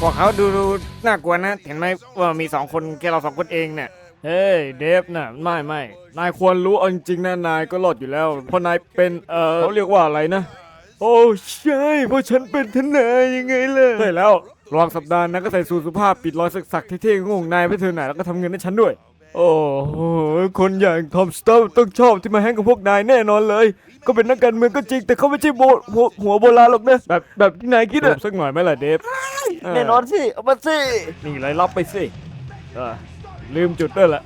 พวกเขาดูน่ากลัวนะ เห็นไหมว่ามีสองคนแค่เราสองคนเองเนี่ย เฮ้ยเดฟน่ะไม่ไม่นายควรรู้เอาจริงๆนะนายก็รอดอยู่แล้ว เพราะนายเป็นเออเขาเรียกว่าอะไรนะ โอ้ใช่เพราะฉันเป็นทนายยังไงล่ะใช่แล้วรองสัปดาห์นั้นก็ใส่สูทสุภาพปิดรอยสักๆเท่ๆงงนายไปเธอหน่อยแล้วก็ทำเงินให้ฉันด้วย โอ้โหคนอย่างทอมสตอมต้องชอบที่มาแฮงกับพวกนายแน่นอนเลย ก็เป็นนักการเมืองก็จริง แต่เขาไม่ใช่โบหัวหัวโบราณหรอกนะแบบแบบที่นายคิดอะสักหน่อยไหมล่ะเดฟแน่นอนสิเอามาสินี่เลยรับไปสิเออลืมจุดด้วยละ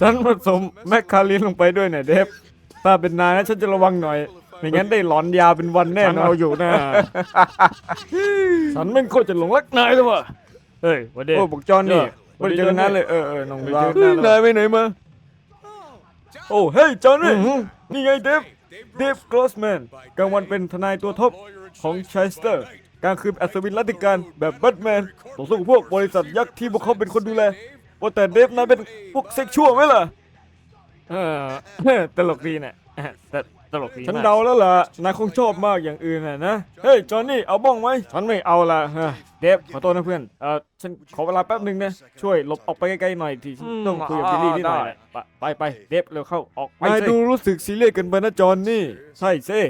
ฉันผสมแมคคารินลงไปด้วยเนี่ยเดฟถ้าเป็นนายนะฉันจะระวังหน่อย ไม่งั้นได้หลอนยาเป็นวันแน่นอนเอาอยู่นะฉันไม่งโคตรจะหลงรักนายเลยว่ะเฮ้ยวันเดโอ้บอกจอนนี่ไม่ไม่ได้ได้เจเจออกักันนเลเลยยเออเออน้องไม่ดาเจวอหน้าหรอกนายไปไหนมา โอ้เฮ้ยจอห์นนี่ นี่ไงเดฟ เดฟกลอสแมนกลางวันเป็นทนายตัวท็อปของชัยสเตอร์กลางคืนอัศวินรัตติการแบบแบทแมนต่อสู้กับพวกบริษัทยักษ์ที่พวกเขาเป็นคนดูแล ว่าแต่เดฟนายเป็นพวกเซ็กชวลไหมล่ะ เออ ตลกดีเนี่ยแต่ ตลกดีฉันมากเดาแล้วล่ะนายคงชอบมากอย่างอื่นน่ะนะ เฮ้ย จอห์นนี่ เอาบ้องไหมฉันไม่เอาละเฮ้ยเดฟขอโทษนะเพื่อน เออฉันขอเวลาแป๊บหนึ่งนะ ช่วยหลบออกไปใกล้ๆหน่อยทีฉันต้องคุยกับบิลลี่นิดหน่อยนะไปไปไปเดฟเร็วเข้าออกไปนายดูรู้สึกซีเรียสเกันไปนะจอห์นนี่ ใช่สิ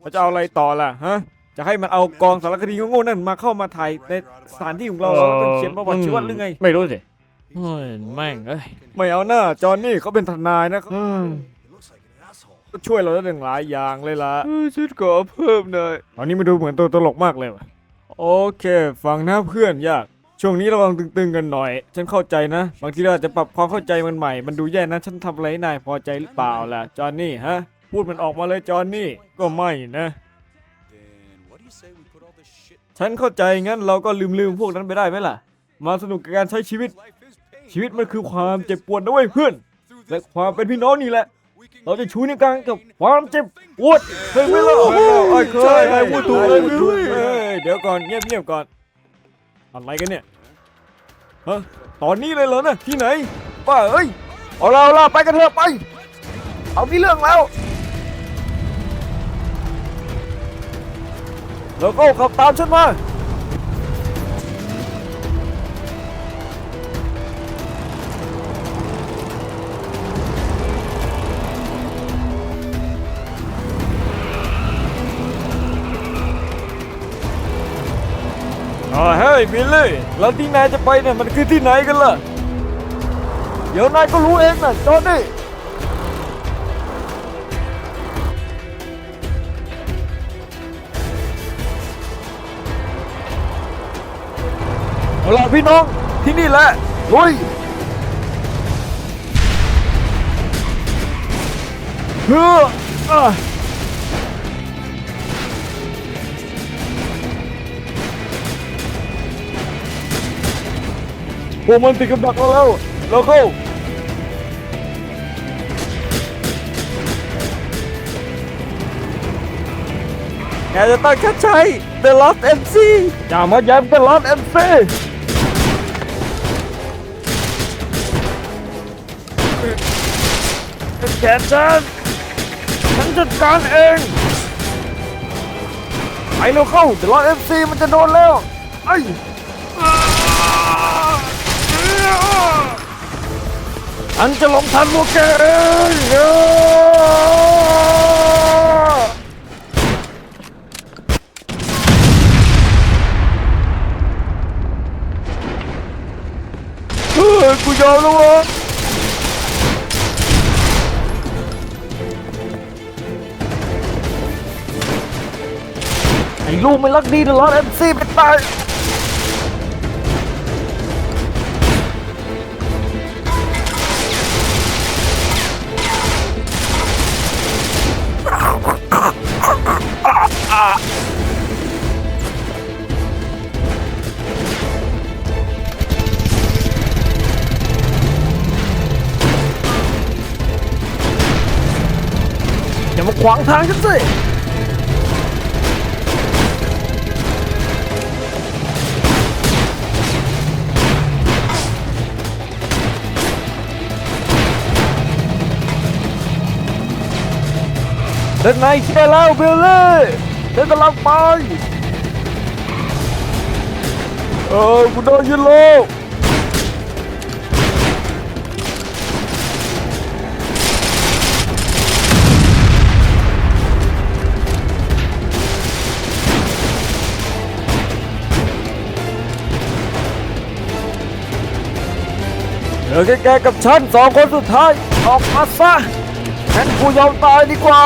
เราจะเอาอะไรต่อล่ะฮะ จะให้มันเอากองสารคดีโง่ๆนั่นมาเข้ามาถ่ายในสถานที่ของเราเราต้องเขียนประวัติชีวิตหรือไง ไม่รู้สิเฮ้ยแม่งเอ้ยไม่เอาหน้าจอห์นนี่เขาเป็นทนายนะ ช่วยเราได้หลายอย่างเลยล่ะฉันขอเพิ่มหน่อยตอนนี้มาดูเหมือนตัวตลกมากเลยว่ะโอเค ฟังนะเพื่อนยาก ช่วงนี้ระวังตึงๆกันหน่อย ฉันเข้าใจนะ บางทีเราอาจจะปรับความเข้าใจมันใหม่ มันดูแย่นะ ฉันทำอะไรให้นายพอใจหรือเปล่าล่ะ จอห์นนี่ฮะ พูดมันออกมาเลยจอห์นนี่ ก็ไม่นะ ฉันเข้าใจงั้นเราก็ลืมลืมๆพวกนั้นไปได้ไหมล่ะ มาสนุกกับการใช้ชีวิต ชีวิตมันคือความเจ็บปวดนะเว้ยเพื่อน และความเป็นพี่น้องนี่แหละ เราจะชูนิ้วกลางกับความเจ็บปวดเฮ้ยไม่เล่าไอ้เคยไอ้พูดถูกเลยพูดถูกเฮ้ยเดี๋ยวก่อนเงียบเงียบๆก่อนอะไรกันเนี่ยฮะตอนนี้เลยเหรอนะที่ไหนป้าเอ้ยเอาเราเราไปกันเถอะไป เอามีเรื่องแล้วแล้วก็ขับตามฉันมา ยบิลลี่แล้วที่นายจะไปเนี่ยมันคือที่ไหนกันล่ะ เดี๋ยวนายก็รู้เองนะจอห์นนี่เอาล่ะพี่น้องที่นี่แหละลุยเฮ้อ วกมันติดกับดักเราแล้วเราเข้าแกจะต้องแค่ใช้ The Lost MC อย่ามาย้ำ The Lost MC แกฉันฉันจัดการเองไปเร็วเข้า The Lost MC มันจะโดนแล้วไอ้ ฉันจะลงทันพวกแกเองเฮ้ยกูยอมแล้ววะไอ้ลูกไม่รักดีเดอะลอดเอ็มซีเป็นตาย ขวางทางฉันสิเดินไหนเชียร์แล้วเบลลี่เดินกลังไปเออคุณโดนยึดโลก เหลือแก่แกกับฉันสองคนสุดท้าย ออกมาซะฉันกูยอมตายดีกว่า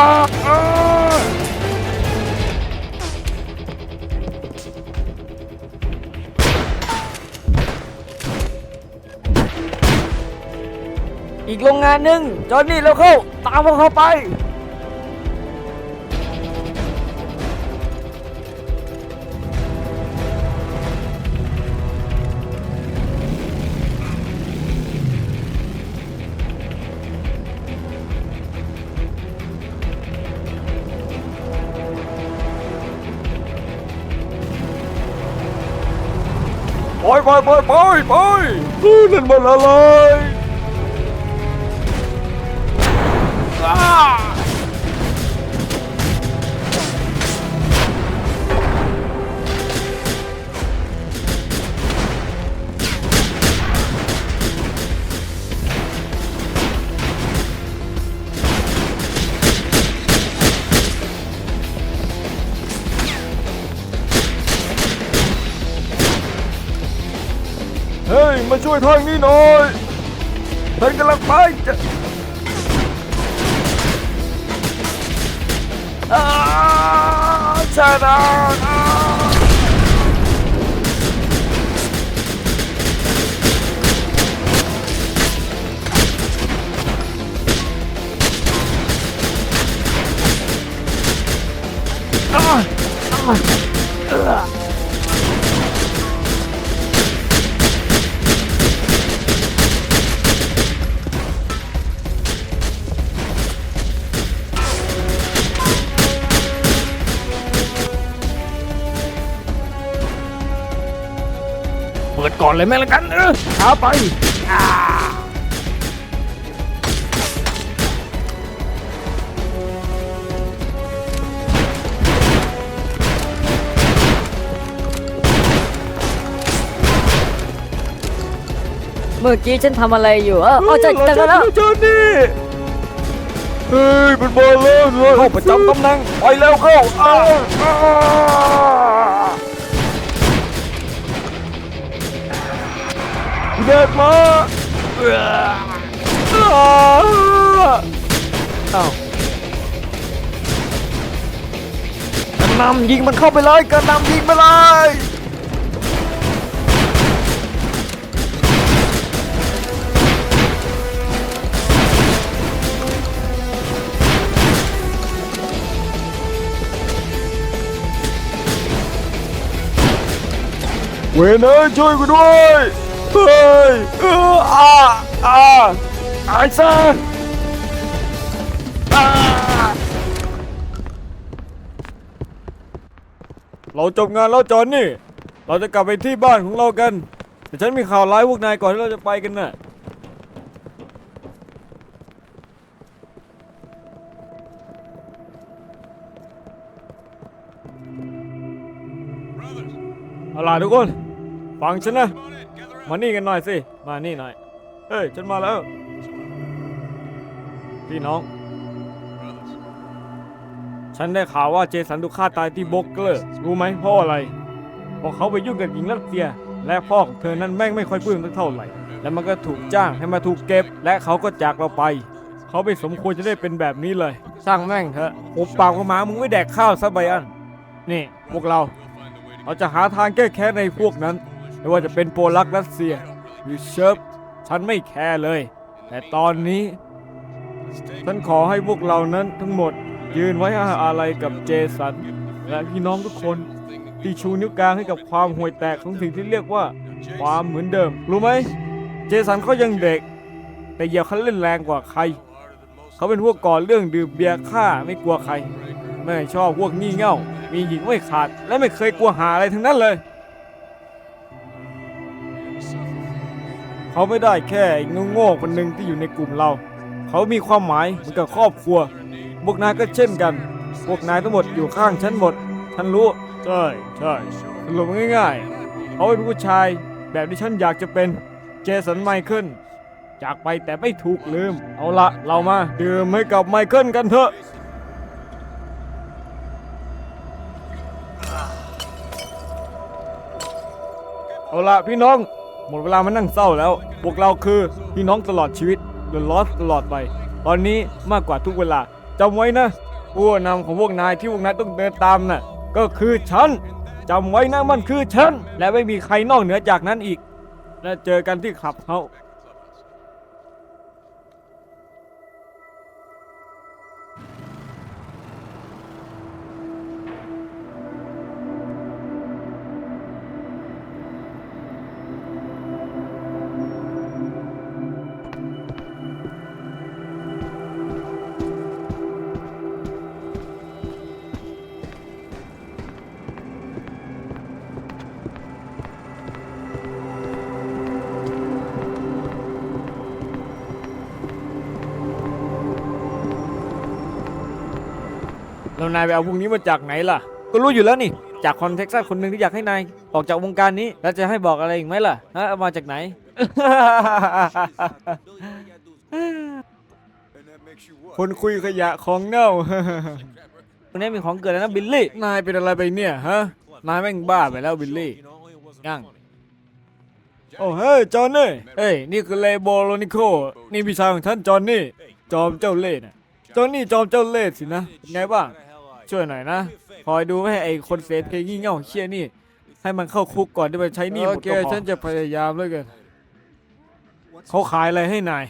อีกโรงงานหนึ่งจอนนี่แล้วเข้า ตามพวกเขาไป ไปไปไปไปนั่นมันอะไร วยทางนี้หน่อยฉันกำลังไปจะอาชนะอ้าอ้า ก่อนเลยแม่ละกัน เออเอาไปอ่าเมื่อกี้ฉันทำอะไรอยู่ เออเอาจะจะแล้วเจอนี่ เฮ้ยมันมาแล้วเลยเข้าประจำตำแหน่งไปแล้วเข้าอ้า อ้าเด็กมาเอ้าวกระหนำยิงมันเข้าไปเลยกระหนำยิงไปเลยเวนเอ้ยช่วยกูด้วย เฮ้ยเอออาอาไอ้ซะอาเราจบงานแล้วจอนนี่ เราจะกลับไปที่บ้านของเรากัน แต่ฉันมีข่าวร้ายพวกนายก่อนที่เราจะไปกันน่ะเอาล่ะทุกคน ฟังฉันนะ มานี่กันหน่อยสิ มานี่หน่อย เฮ้ย ฉันมาแล้ว พี่น้อง ฉันได้ข่าวว่าเจสันถูกฆ่าตายที่โบกเกอร์ รู้ไหมเพราะอะไรเพราะเขาไปยุ่งกับหญิงรัสเซีย และพ่อของเธอนั้นแม่งไม่ค่อยปลื้มสักเท่าไหร่ แล้วมันก็ถูกจ้างให้มาถูกเก็บ และเขาก็จากเราไป เขาไม่สมควรจะได้เป็นแบบนี้เลย สร้างแม่งเถอะอบปากกับหมามึงไม่แดกข้าวซะไบอัน นี่พวกเรา เราจะหาทางแก้แค้นในพวกนั้น ไม่ว่าจะเป็นโปลักรัสเซียหรือเชิร์ฟฉันไม่แคร์เลย แต่ตอนนี้ ฉันขอให้พวกเรานั้นทั้งหมดยืนไว้อะไรกับเจสัน และพี่น้องทุกคนที่ชูนิ้วกลางให้กับความห่วยแตกของสิ่งที่เรียกว่า ความเหมือนเดิม รู้ไหม เจสันเขายังเด็ก แต่เหยียบเขาเล่นแรงกว่าใคร เขาเป็นพวกก่อเรื่องดื่มเบียร์ฆ่าไม่กลัวใคร ไม่ชอบพวกงี่เง่า มีหญิงไม่ขาด และไม่เคยกลัวหาอะไรทั้งนั้นเลย เขาไม่ได้แค่ไอ้โง่ๆคนหนึ่งที่อยู่ในกลุ่มเรา เขามีความหมายเหมือนกับครอบครัวพวกนายก็เช่นกัน พวกนายทั้งหมดอยู่ข้างฉันหมด ฉันรู้ ใช่ใช่สรุปง่ายๆ เขาเป็นผู้ชายแบบที่ฉันอยากจะเป็น เจสันไมเคิลจากไปแต่ไม่ถูกลืม เอาละเรามาดื่มให้กับไมเคิลกันเถอะเอาละพี่น้อง หมดเวลามานั่งเศร้าแล้ว พวกเราคือพี่น้องตลอดชีวิตเดอะลอสตลอดไป ตอนนี้มากกว่าทุกเวลาจำไว้นะผู้นำของพวกนายที่พวกนายต้องเดินตามน่ะก็คือฉันจำไว้นะมันคือฉัน และไม่มีใครนอกเหนือจากนั้นอีก และเจอกันที่ขับเฮา แล้วนายไปเอาพวกนี้มาจากไหนล่ะ ก็รู้อยู่แล้วนี่ จากคนเท็กซัสคนหนึ่งที่อยากให้นายออกจากวงการนี้ แล้วจะให้บอกอะไรอีกไหมล่ะฮะเอามาจากไหน คนคุยขยะของเน่า วันนี้มีของเกิดแล้วนะบิลลี่ นายเป็นอะไรไปเนี่ยฮะ นายแม่งบ้าไปแล้วบิลลี่ยังโอ้เฮ้ยจอห์นนี่เฮ้ยนี่คือเลโบโลนิโค นี่พี่ชายของท่านจอห์นนี่ จอมเจ้าเล่ห์นะจอห์นนี่จอมเจ้าเล่ห์สินะเป็นไงบ้าง ช่วยหน่อยนะ คอยดูไม่ให้ไอ้คนเสพเพลงงี่เง่าเชี่ยนี่ ให้มันเข้าคุกก่อนที่มันใช้หนี่หมดก็พอฉันจะพยายามเลยกัน เขาขายอะไรให้นาย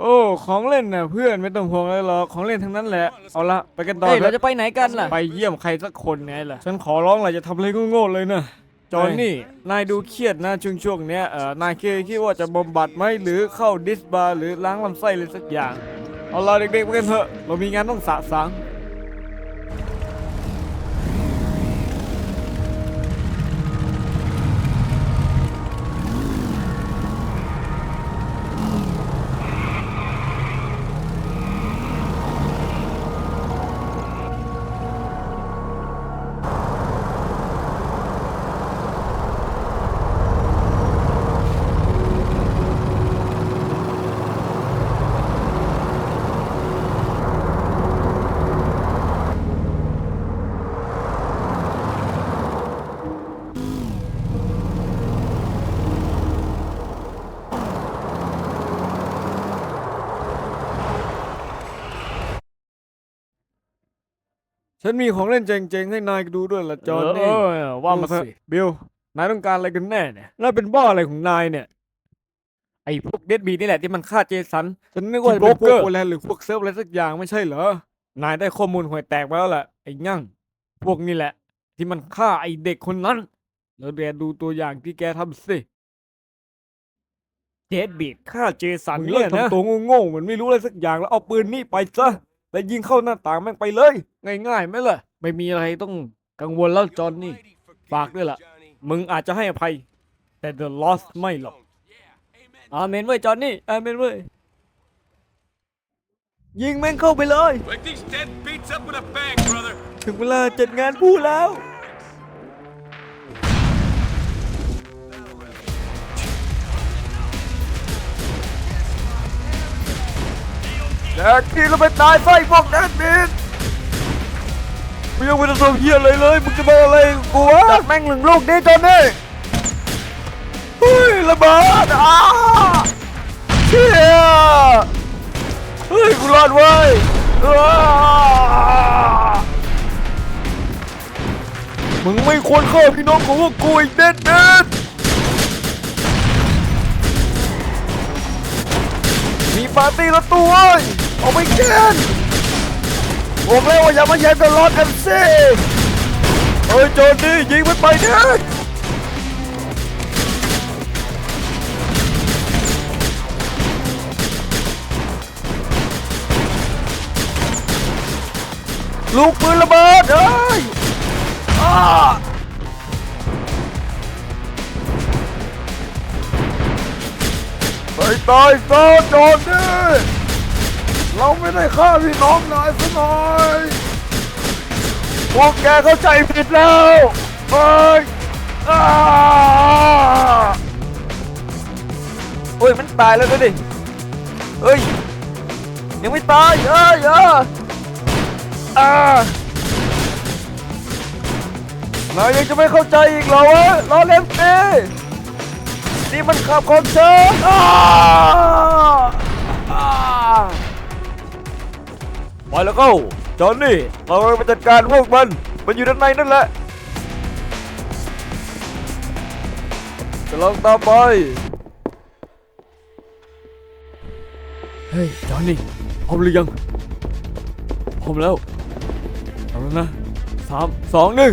โอ้ของเล่นน่ะเพื่อนไม่ต้องห่วงเลยหรอกของเล่นทั้งนั้นแหละ เอาละไปกันต่อเฮ้ยเถเราอะจะไปไหนกันล่ะ ไปเยี่ยมใครสักคนไงล่ะ ฉันขอร้องเลยจะทำอะไรโง่ๆเลยนะ จอห์นนี่ นายดูเครียดนะช่วงช่วงๆเนี้ยเออนายเคยคิดว่าจะบำบัดไหมหรือเข้าดิสบาร์หรือล้างลำไส้เลยสักอย่าง เอาละเด็กๆไปกันเถอะ เรามีงานต้องสะสาง ฉันมีของเล่นเจ๋งๆ ให้นายดูด้วยล่ะจอห์นนี่เออว่ามาสิ บิลนายต้องการอะไรกันแน่เนี่ยนายเป็นบ้าอะไรของนายเนี่ย ไอ้พวกเดดบีนี่แหละที่มันฆ่าเจสัน ฉันนึกว่าจะเป็นพวกโบแลนหรือพวกเซิร์ฟอะไรสักอย่างไม่ใช่เหรอ นายได้ข้อมูลห่วยแตกมาแล้วแหละไอ้งั่งพวกนี่แหละ ที่มันฆ่าไอ้เด็กคนนั้น แล้วแกดูตัวอย่างที่แกทำสิเจดบีดฆ่าเจสันเนี่ยนะตัวโง่ๆเหมือนไม่รู้อะไรสักอย่างแล้วเอาปืนนี่ไปซะ แล้วยิงเข้าหน้าต่างแม่งไปเลย ง่ายๆไหมล่ะ ไม่มีอะไรต้องกังวลแล้วจอห์นนี่ ฝากด้วยล่ะ มึงอาจจะให้อภัย แต่ The Lost ไม่หรอกอาเมนเว้ยจอห์นนี่อาเมนเว้ยยิงแม่งเข้าไปเลย Wake these dead beats up with a bang, brother. ถึงเวลาจัดงานผู้แล้ว แดกกินแล้วไปตายไส้พวกแดกบินมึงยังไม่ได้ทำเหี้ยอะไรเลยมึงจะมาอะไรกับกูวะจัดแม่งหนึ่งลูกดิจอนนี่เฮ้ยระเบิดอ้าเชี่ยเฮ้ยกูรอดเว้ยอ้ามึงไม่ควรฆ่าพี่น้องของพวกกูอีกเด็ดเด็ดมีปาร์ตี้รถตู้เว้ยเอาไปเกนบอกแล้วว่าอย่ามาแย่งกันรถเอ็มซีเฮ้ยโจนี่ยิงมันไปเนี่ยลูกปืนระเบิดเฮ้ยอ้าไปตายซะโจนี่ เราไม่ได้ฆ่าพี่น้องนายซะหน่อยพวกแกเข้าใจผิดแล้วเฮ้ยอ้าโอ้ยมันตายแล้วด้วยดิเฮ้ยยังไม่ตายเอ้ยเอ้ยอ่านายยังจะไม่เข้าใจอีกเหรอวะล้อเล่นเตนี่มันขับของฉันอ้า แล้วก็จอห์นนี่เราไปจัดการพวกมัน มันอยู่ด้านในนั่นแหละจะลองตามไป เฮ้ยจอห์นนี่พร้อมหรือยังพร้อมแล้วเอาแล้วนะสามสองหนึ่ง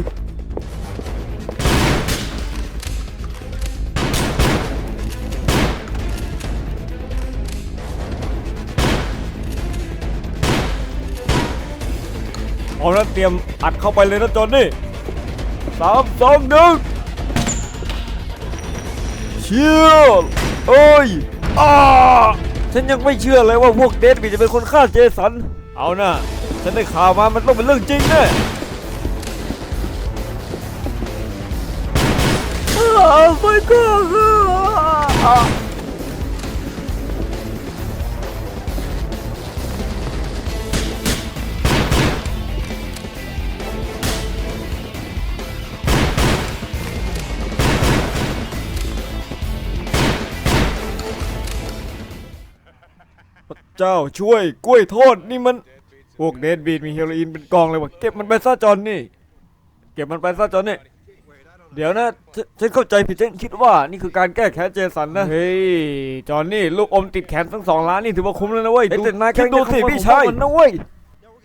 เอาละเตรียมอัดเข้าไปเลยนะจอนนี่สามสองหนึ่งเชี่ยเอ้ยอ้าฉันยังไม่เชื่อเลยว่าพวกเดดบีจะเป็นคนฆ่าเจสัน เอานะฉันได้ข่าวมามันต้องเป็นเรื่องจริงแน่อ้าวไม่ก็อ่า เจ้าช่วยกล้วยโทษนี่มันพวกเดดบีดมีเฮโรอีนเป็นกองเลยวะเก็บมันไปซะจอนนี่ เก็บมันไปซะจอนนี่ เดี๋ยวนะฉนฉันเข้าใจผิดฉันคิดว่านี่คือการแก้แค้นเจสันนะ เฮ้ยจอนนี่ลูกอมติดแขนทั้งสองล้านนี่ถือว่าคุ้มแล้วนะเว้ยเอ้ยแต่นายคิดดูสิกำลังจะพี่ชายขโมยของมันนะเว้ย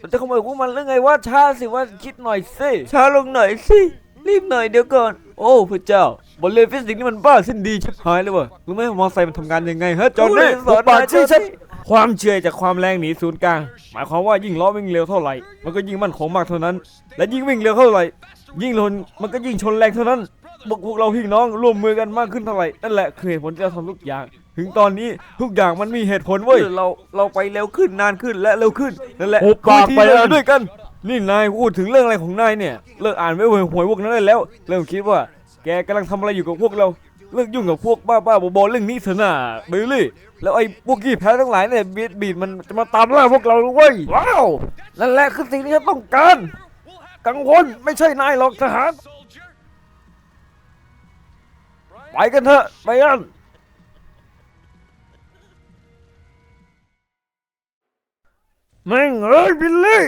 มันจะขโมยพวกมันเรื่องไงว่าช้าสิว่าคิดหน่อยสิช้าลงหน่อยสิรีบหน่อยเดี๋ยวก่อน โอ้พระเจ้าบทเรียนฟิสิกส์นี่มันบ้าสิ้นดีชิบหายเลยเวะรู้ไหมว่ามอไซค์มันทำงานยังไงฮะจอนนี่สอนปากนายชื่อจฉัอนนนี่ ความเชื่อจากความแรงหนีศูนย์กลาง หมายความว่ายิ่งล้อวิ่งเร็วเท่าไหร่ มันก็ยิ่งมั่นคงมากเท่านั้น และยิ่งวิ่งเร็วเท่าไหร่ ยิ่งชนมันก็ยิ่งชนแรงเท่านั้นพวกพวกเราพี่น้องร่วมมือกันมากขึ้นเท่าไหร่ นั่นแหละคือเหตุผลที่เราทำทุกอย่าง ถึงตอนนี้ทุกอย่างมันมีเหตุผลเว้ย เราเราไปเร็วขึ้นนานขึ้นและเร็วขึ้นนั่นแหละหุบปากคือไปที่เลเรายด้วยกัน นี่นายพูดถึงเรื่องอะไรของนายเนี่ย เลิกอ่านไม่หวยหวยพวกนั้นได้แล้ว เริ่มคิดว่า แกกำลังทำอะไรอยู่กับพวกเรา เลิกยุ่งกับพวกบ้าๆบอๆเรื่องนี้เถอะนะเบลลี่ แล้วไอ้พวกกี้แพ้ทั้งหลายเนี่ยบีดบีดมันจะมาตามล่าพวกเราเว้ยว้าวนั่นแหละคือสิ่งที่ฉันต้องการ กังวลไม่ใช่นายหรอกทหารไปกันเถอะไปกันแม่งเอ้ยบิลลี่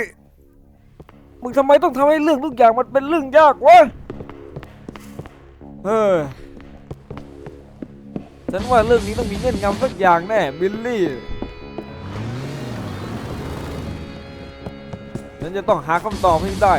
มึงทำไมต้องทำให้เรื่องทุกอย่างมันเป็นเรื่องยากวะเออ ฉันว่าเรื่องนี้ต้องมีเงื่อนงำสักอย่างแน่บิลลี่ ฉันจะต้องหาคำตอบให้ได้